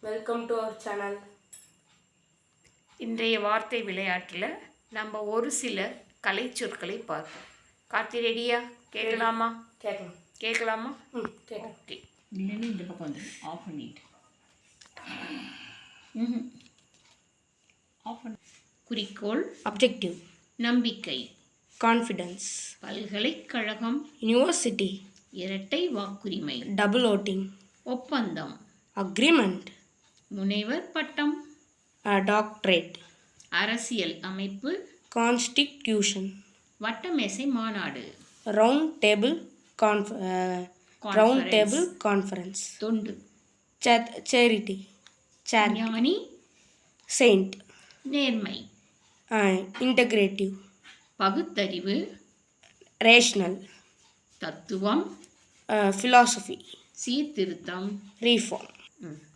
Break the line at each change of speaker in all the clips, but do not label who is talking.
Welcome to our channel
இன்றைய வார்த்தை விளையாட்டில் நம்ம ஒரு சில கலைச்சொற்களை பார்ப்போம். கார்த்தி ரெடியா கேட்கலாமா?
கேட்கலாம்.
கேட்கலாமா?
ம்
ஓகே
இல்லைன்னு இந்த பக்கம் வந்துடும் ஆஃப் பண்ணிட்டு. ஆஃப் பண்ணி.
குறிக்கோள்
அப்ஜெக்டிவ்
நம்பிக்கை.
கான்ஃபிடன்ஸ்
பல்கலைக்கழகம்.
யூனிவர்சிட்டி
இரட்டை வாக்குரிமை.
டபுள் ஓட்டிங்
ஒப்பந்தம்.
அக்ரிமெண்ட்
முனைவர் பட்டம்.
டாக்டரேட்.
அரசியல் அமைப்பு.
கான்ஸ்டிடியூஷன்.
வட்டமேசை மாநாடு.
ரவுண்ட் டேபிள் கான்ஃப ரவுண்ட். Table conference.
தொண்டு.
சேரிட்டி. சேர்
ஞானி.
செயிண்ட்.
நேர்மை.
இன்டகிரேட்டிவ்.
பகுத்தறிவு.
ரேஷ்னல்.
தத்துவம்.
ஃபிலாசபி.
சீர்திருத்தம்.
ரீஃபார்ம்.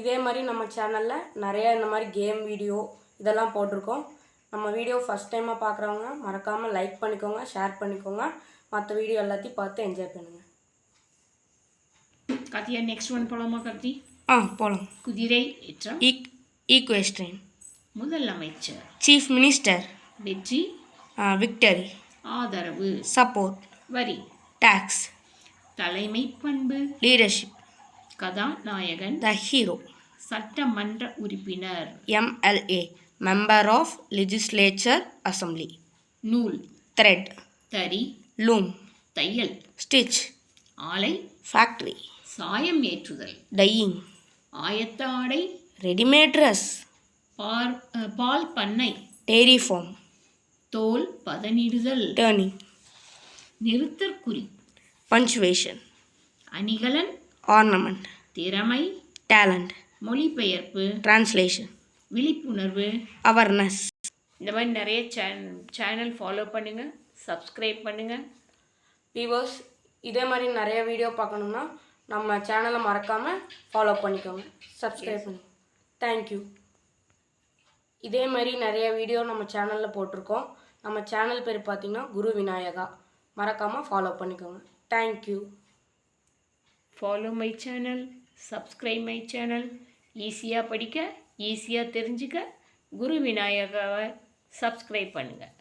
இதே மாதிரி நம்ம சேனலில் நிறைய இந்த மாதிரி கேம் வீடியோ இதெல்லாம் போட்டிருக்கோம். நம்ம வீடியோ ஃபஸ்ட் டைமாக பார்க்குறவங்க மறக்காமல் லைக் பண்ணிக்கோங்க ஷேர் பண்ணிக்கோங்க. மற்ற வீடியோ எல்லாத்தையும் பார்த்து என்ஜாய் பண்ணுங்கள்
கார்த்தியா நெக்ஸ்ட் ஒன் போலாமா கார்த்தி?
ஆ போகலாம்
குதிரை ஏற்றம்.
ஈக் ஈக்குவேஸ்ட்ரைன்
முதலமைச்சர்
சீஃப் மினிஸ்டர்
வெற்றி.
விக்டரி
ஆதரவு.
சப்போர்ட்
வரி.
டேக்ஸ்
தலைமை பண்பு.
லீடர்ஷிப்
கதாநாயகன்.
த ஹீரோ
சட்டமன்ற உறுப்பினர்.
MLA member of legislature assembly
நூல்.
த்ரெட்
தறி.
லூம்
தையல்.
ஸ்டிச்
ஆலை.
ஃபேக்ட்ரி
சாயம் ஏற்றுதல்.
டையிங்
ஆயத்த ஆடை
ரெடிமேட் ட்ரெஸ்
பார் பால் பண்ணை.
ஃபார்ம்
தோல் பதனிடுதல்.
டேர்னிங்
நிறுத்தற்குறி
பஞ்சுவேஷன்
அணிகலன்.
ஆர்னமெண்ட்
திறமை.
டேலண்ட்
மொழிபெயர்ப்பு
டிரான்ஸ்லேஷன்
விழிப்புணர்வு.
அவேர்னஸ்
இந்த மாதிரி நிறைய சேன் சேனல் ஃபாலோ பண்ணுங்கள் சப்ஸ்கிரைப் பண்ணுங்கள்
வியூவர்ஸ் இதே மாதிரி நிறைய வீடியோ பார்க்கணுன்னா நம்ம சேனலை மறக்காமல் ஃபாலோ பண்ணிக்கோங்க. சப்ஸ்கிரைப் பண்ணி. தேங்க்யூ இதே மாதிரி நிறைய வீடியோ நம்ம சேனலில் போட்டிருக்கோம். நம்ம சேனல் பேர் பார்த்தீங்கன்னா குரு விநாயகா. மறக்காமல் ஃபாலோ பண்ணிக்கோங்க. Thank you
follow my channel subscribe my channel ஈஸியாக படிக்க ஈஸியாக தெரிஞ்சுக்க. குரு விநாயகாவை சப்ஸ்கிரைப் பண்ணுங்கள்